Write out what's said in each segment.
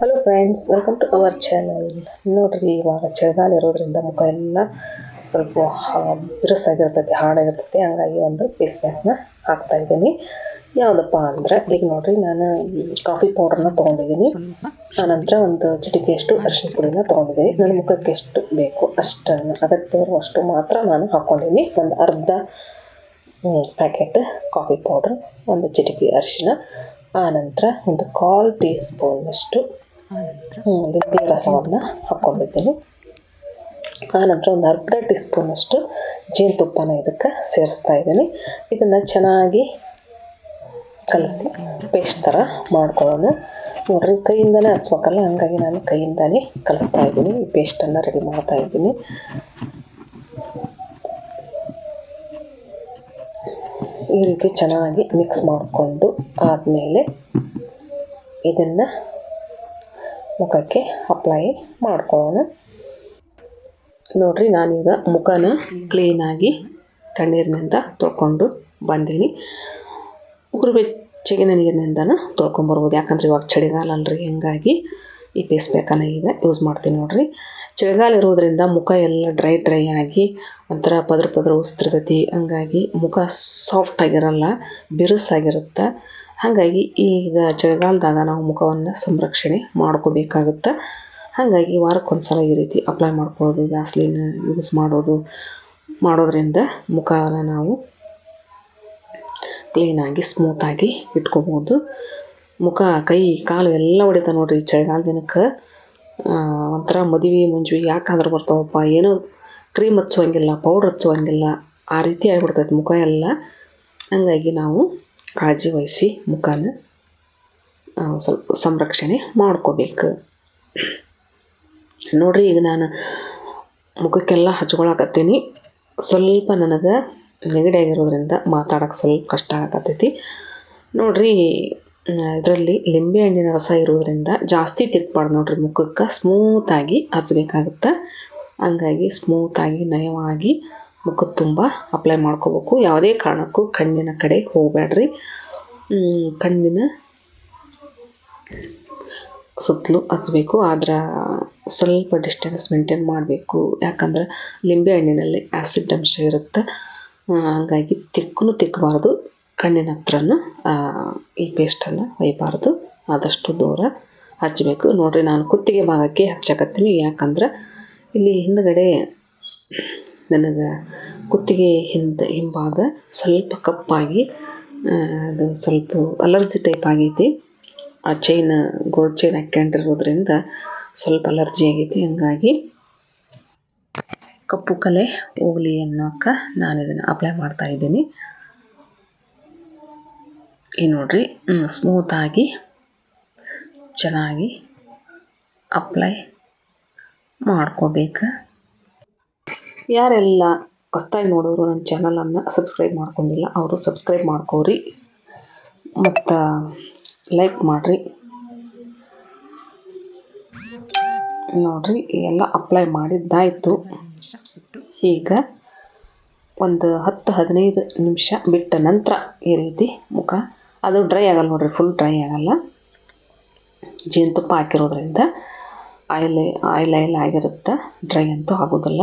Hello friends welcome to our channel ನೋಡ್ರಿ ಇವಾಗ ಚಳಿಗಾಲ ಇರೋದ್ರಿಂದ ಮುಖ ಎಲ್ಲ ಸ್ವಲ್ಪ ಬಿರುಸಾಗಿರ್ತೈತಿ ಹಾಡಾಗಿರ್ತೈತಿ ಹಂಗಾಗಿ ಒಂದು ಫೇಸ್ ಪ್ಯಾಕ್ನ ಹಾಕ್ತಾ ಇದ್ದೀನಿ. ಯಾವುದಪ್ಪ ಅಂದ್ರೆ ಈಗ ನೋಡ್ರಿ ನಾನು ಕಾಫಿ ಪೌಡರ್ನ ತೊಗೊಂಡಿದ್ದೀನಿ. ಆನಂತರ ಒಂದು ಚಿಟಿಕೆಯಷ್ಟು ಅರಿಶಿನ ಪುಡಿನ ತೊಗೊಂಡಿದ್ದೀನಿ. ನನ್ನ ಮುಖಕ್ಕೆ ಎಷ್ಟು ಬೇಕು ಅಷ್ಟನ್ನು ಅದಕ್ಕೆ ಅಷ್ಟು ಮಾತ್ರ ನಾನು ಹಾಕ್ಕೊಂಡಿದ್ದೀನಿ ಒಂದು ಅರ್ಧ ಪ್ಯಾಕೆಟ್ ಕಾಫಿ ಪೌಡ್ರ್ ಒಂದು ಚಿಟಿಕೆ ಅರಿಶಿನ ಆನಂತರ ಒಂದು ಕಾಲ್ ಟೀ ಸ್ಪೂನಷ್ಟು ಹ್ಮ್, ಲಿಂಬೆ ರಸವನ್ನು ಹಾಕ್ಕೊಂಡಿದ್ದೀನಿ ಆನಂತರ ಒಂದು ಅರ್ಧ ಟೀ ಸ್ಪೂನಷ್ಟು ಜೇನುತುಪ್ಪನ ಇದಕ್ಕೆ ಸೇರಿಸ್ತಾ ಇದ್ದೀನಿ. ಇದನ್ನು ಚೆನ್ನಾಗಿ ಕಲಸಿ, ಪೇಸ್ಟ್ ಥರ ಮಾಡ್ಕೊಳ್ಳೋಣ. ನೋಡ್ರಿ, ಕೈಯಿಂದನೇ ಹಚ್ಬೇಕಲ್ಲ, ಹಂಗಾಗಿ ನಾನು ಕೈಯಿಂದನೇ ಕಲಿಸ್ತಾ ಇದ್ದೀನಿ. ಈ ಪೇಸ್ಟನ್ನು ರೆಡಿ ಮಾಡ್ತಾ ಇದ್ದೀನಿ. ಈ ರೀತಿ ಚೆನ್ನಾಗಿ ಮಿಕ್ಸ್ ಮಾಡಿಕೊಂಡು ಆದಮೇಲೆ ಇದನ್ನು ಮುಖಕ್ಕೆ ಅಪ್ಲೈ ಮಾಡ್ಕೊಳ್ಳೋಣ. ನೋಡಿರಿ, ನಾನೀಗ ಮುಖನ ಕ್ಲೀನಾಗಿ ತಣ್ಣೀರಿನಿಂದ ತೊಳ್ಕೊಂಡು ಬಂದೀನಿ. ಉಗುರು ಬೆಚ್ಚಗಿನ ನೀರಿನಿಂದನೂ ತೊಳ್ಕೊಂಬರ್ಬೋದು ಯಾಕಂದ್ರೆ ಇವಾಗ ಚಳಿಗಾಲ ಅಲ್ರಿ, ಹಂಗಾಗಿ ಈ ಫೇಸ್ ಪ್ಯಾಕನ್ನು ಈಗ ಯೂಸ್ ಮಾಡ್ತೀನಿ ನೋಡ್ರಿ. ಚಳಿಗಾಲ ಇರೋದ್ರಿಂದ ಮುಖ ಎಲ್ಲ ಡ್ರೈ ಡ್ರೈ ಆಗಿ ಒಂಥರ ಪದ್ರ ಪದ್ರ ಉಸ್ತಿರ್ತೈತಿ ಹಂಗಾಗಿ ಮುಖ ಸಾಫ್ಟ್ ಆಗಿರಲ್ಲ, ಬಿರುಸಾಗಿರುತ್ತೆ. ಹಾಗಾಗಿ ಈಗ ಚಳಿಗಾಲದಾಗ ನಾವು ಮುಖವನ್ನು ಸಂರಕ್ಷಣೆ ಮಾಡ್ಕೋಬೇಕಾಗುತ್ತೆ. ಹಾಗಾಗಿ ವಾರಕ್ಕೊಂದ್ಸಲ ಈ ರೀತಿ ಅಪ್ಲೈ ಮಾಡ್ಕೊಳ್ಳೋದು ವ್ಯಾಸ್ಲಿನ್ ಯೂಸ್ ಮಾಡೋದು, ಮಾಡೋದ್ರಿಂದ ಮುಖನ ನಾವು ಕ್ಲೀನಾಗಿ ಸ್ಮೂತಾಗಿ ಇಟ್ಕೋಬೋದು. ಮುಖ, ಕೈ, ಕಾಲು ಎಲ್ಲ ಹೊಡಿತಾವೆ ನೋಡ್ರಿ ಚಳಿಗಾಲ ದಿನಕ್ಕೆ. ಒಂಥರ ಮದುವೆ ಮುಂಜಿ ಯಾಕಂದ್ರೆ ಬರ್ತಾವಪ್ಪ. ಏನೋ ಕ್ರೀಮ್ ಹಚ್ಚುವಂಗಿಲ್ಲ ಪೌಡ್ರ್ ಹಚ್ಚುವಂಗಿಲ್ಲ. ಆ ರೀತಿ ಆಗಿಬಿಡ್ತೈತೆ ಮುಖ ಎಲ್ಲ. ಹಂಗಾಗಿ ನಾವು ಕಾಳಜಿ ವಹಿಸಿ ಮುಖನ ಸ್ವಲ್ಪ ಸಂರಕ್ಷಣೆ ಮಾಡ್ಕೋಬೇಕು. ನೋಡ್ರಿ, ಈಗ ನಾನು ಮುಖಕ್ಕೆಲ್ಲ ಹಚ್ಕೊಳಕತ್ತೀನಿ. ಸ್ವಲ್ಪ ನನಗೆ ನೆಗಡಿ ಆಗಿರೋದ್ರಿಂದ ಮಾತಾಡೋಕೆ ಸ್ವಲ್ಪ ಕಷ್ಟ ಆಗತೈತಿ ನೋಡ್ರಿ ಇದರಲ್ಲಿ ಲಿಂಬೆ ಹಣ್ಣಿನ ರಸ ಇರೋದ್ರಿಂದ ಜಾಸ್ತಿ ತಿರ್ಪಾಡು ನೋಡ್ರಿ ಮುಖಕ್ಕೆ. ಸ್ಮೂತಾಗಿ ಹಚ್ಬೇಕಾಗುತ್ತೆ? ಹಂಗಾಗಿ ಸ್ಮೂತಾಗಿ ನಯವಾಗಿ ಮುಖದ ತುಂಬ ಅಪ್ಲೈ ಮಾಡ್ಕೋಬೇಕು. ಯಾವುದೇ ಕಾರಣಕ್ಕೂ ಕಣ್ಣಿನ ಕಡೆ ಹೋಗಬೇಡ್ರಿ. ಕಣ್ಣಿನ ಸುತ್ತಲೂ ಹಚ್ಚಬೇಕು ಆದ್ರೆ ಸ್ವಲ್ಪ ಡಿಸ್ಟೆನ್ಸ್ ಮೇಂಟೈನ್ ಮಾಡಬೇಕು. ಯಾಕಂದ್ರೆ ಲಿಂಬೆ ಹಣ್ಣಿನಲ್ಲಿ ಆ್ಯಸಿಡ್ ಅಂಶ ಇರುತ್ತೆ. ಹಾಗಾಗಿ ತಿಕ್ಕೂ ತಿಕ್ಕಬಾರ್ದು ಕಣ್ಣಿನ ಹತ್ರನೂ ಈ ಪೇಸ್ಟನ್ನು ಒಯ್ಯಬಾರ್ದು ಆದಷ್ಟು ದೂರ ಹಚ್ಚಬೇಕು ನೋಡಿರಿ, ನಾನು ಕುತ್ತಿಗೆ ಭಾಗಕ್ಕೆ ಹಚ್ಚಕತ್ತೀನಿ. ಯಾಕಂದ್ರೆ ಇಲ್ಲಿ ಹಿಂದ್ಗಡೆ ನನಗೆ ಕುತ್ತಿಗೆ ಹಿಂದೆ ಹಿಂಭಾಗ ಸ್ವಲ್ಪ ಕಪ್ಪಾಗಿ ಅದು ಸ್ವಲ್ಪ ಅಲರ್ಜಿ ಟೈಪ್ ಆಗೈತಿ. ಆ ಚೈನ್ ಗೋಲ್ಡ್ ಚೈನ್ ಹಾಕ್ಕೊಂಡಿರೋದ್ರಿಂದ ಸ್ವಲ್ಪ ಅಲರ್ಜಿ ಆಗೈತಿ. ಹಂಗಾಗಿ ಕಪ್ಪು ಕಲೆ ಹೋಗಲಿ ಅನ್ನೋಕೆ ನಾನು ಇದನ್ನು ಅಪ್ಲೈ ಮಾಡ್ತಾ ಇದ್ದೀನಿ. ಈ ನೋಡ್ರಿ ಸ್ಮೂತಾಗಿ ಚೆನ್ನಾಗಿ ಅಪ್ಲೈ ಮಾಡ್ಕೋಬೇಕು. ಯಾರೆಲ್ಲ ಹೊಸ್ತಾಗಿ ನೋಡೋರು ನನ್ನ ಚಾನಲನ್ನು ಸಬ್ಸ್ಕ್ರೈಬ್ ಮಾಡ್ಕೊಂಡಿಲ್ಲ, ಅವರು ಸಬ್ಸ್ಕ್ರೈಬ್ ಮಾಡ್ಕೋರಿ. ಮತ್ತು ಲೈಕ್ ಮಾಡಿರಿ. ನೋಡಿರಿ ಎಲ್ಲ ಅಪ್ಲೈ ಮಾಡಿದ್ದಾಯಿತು. ಈಗ ಒಂದು ಹತ್ತು, ಹದಿನೈದು ನಿಮಿಷ ಬಿಟ್ಟ ನಂತರ ಈ ರೀತಿ ಮುಖ. ಅದು ಡ್ರೈ ಆಗಲ್ಲ ನೋಡಿರಿ ಫುಲ್ ಡ್ರೈ ಆಗಲ್ಲ. ಜೇನುತುಪ್ಪ ಹಾಕಿರೋದ್ರಿಂದ ಆಯಿಲ್ ಆಯಿಲ್ ಆಯಿಲ್ ಆಗಿರುತ್ತೆ ಡ್ರೈ ಅಂತೂ ಆಗೋದಿಲ್ಲ.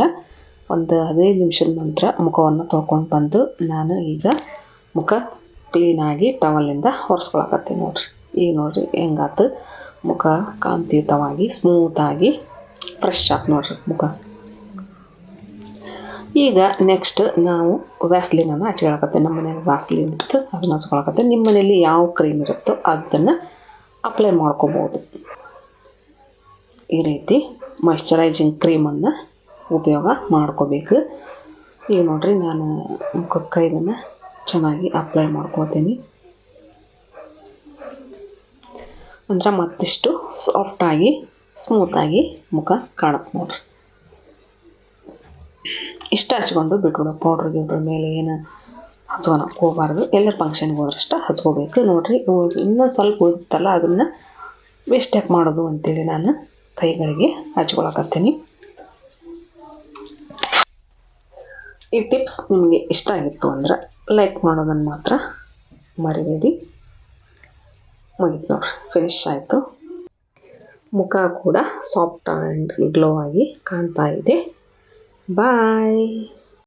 ಒಂದು ಹದಿನೈದು ನಿಮಿಷದ ನಂತರ ಮುಖವನ್ನು ತೊಳ್ಕೊಂಡು ಬಂದು ನಾನು ಈಗ ಮುಖ ಕ್ಲೀನಾಗಿ ಟವಲಿಂದ ಒರೆಸ್ಕೊಳಕತ್ತೀನಿ ನೋಡ್ರಿ. ಈಗ ನೋಡ್ರಿ ಹೆಂಗಾತು? ಮುಖ ಕಾಂತಿಯುತವಾಗಿ ಸ್ಮೂತಾಗಿ ಫ್ರೆಶ್ ಆಯ್ತು ನೋಡ್ರಿ ಮುಖ. ಈಗ ನೆಕ್ಸ್ಟ್ ನಾವು ವ್ಯಾಸ್ಲಿನನ್ನು ಹಚ್ಕೊಳಕತ್ತೆ ನಮ್ಮ ಮನೇಲಿ ವ್ಯಾಸ್ಲಿನ್ ಇತ್ತು, ಅದನ್ನ ಹಚ್ಕೊಳಕತ್ತೆ ನಿಮ್ಮ ಮನೇಲಿ ಯಾವ ಕ್ರೀಮ್ ಇರುತ್ತೋ ಅದನ್ನು ಅಪ್ಲೈ ಮಾಡ್ಕೋಬೋದು. ಈ ರೀತಿ ಮಾಯಶ್ಚರೈಸಿಂಗ್ ಕ್ರೀಮನ್ನು ಉಪಯೋಗ ಮಾಡ್ಕೋಬೇಕು. ಈಗ ನೋಡಿರಿ ನಾನು ಮುಖಕ್ಕೆ ಇದನ್ನು ಚೆನ್ನಾಗಿ ಅಪ್ಲೈ ಮಾಡ್ಕೋತೀನಿ. ಅಂದ್ರೆ ಮತ್ತಿಷ್ಟು ಸಾಫ್ಟಾಗಿ ಸ್ಮೂತಾಗಿ ಮುಖ ಕಾಣುತ್ತೆ ನೋಡ್ರಿ. ಇಷ್ಟ ಹಚ್ಕೊಂಡು ಬಿಟ್ಬಿಡು ಪೌಡ್ರ್ ಗಿಡ್ರ ಮೇಲೆ ಏನು ಹಚ್ಕೊಳಕ್ಕೆ ಹೋಗಬಾರ್ದು. ಎಲ್ಲರ ಫಂಕ್ಷನ್ಗೆ ಹೋದ್ರಷ್ಟ ಹಚ್ಕೋಬೇಕು. ನೋಡ್ರಿ ಇನ್ನೂ ಸ್ವಲ್ಪ ಉಳಿತಲ್ಲ, ಅದನ್ನು ವೇಸ್ಟ್ ಯಾಕೆ ಮಾಡೋದು ಅಂತೇಳಿ ನಾನು ಕೈಗಳಿಗೆ ಹಚ್ಕೊಳಕತ್ತೀನಿ. ಈ ಟಿಪ್ಸ್ ನಿಮಗೆ ಇಷ್ಟ ಆಗಿತ್ತು ಅಂದ್ರೆ ಲೈಕ್ ಮಾಡೋದನ್ನು ಮಾತ್ರ ಮರಿಬೇಡಿ. ಮುಗಿತು ನೋಡಿ ಫಿನಿಶ್ ಆಯಿತು. ಮುಖ ಕೂಡ ಸಾಫ್ಟ್ ಆ್ಯಂಡ್ ಗ್ಲೋ ಆಗಿ ಕಾಣ್ತಾ ಇದೆ. ಬಾಯ್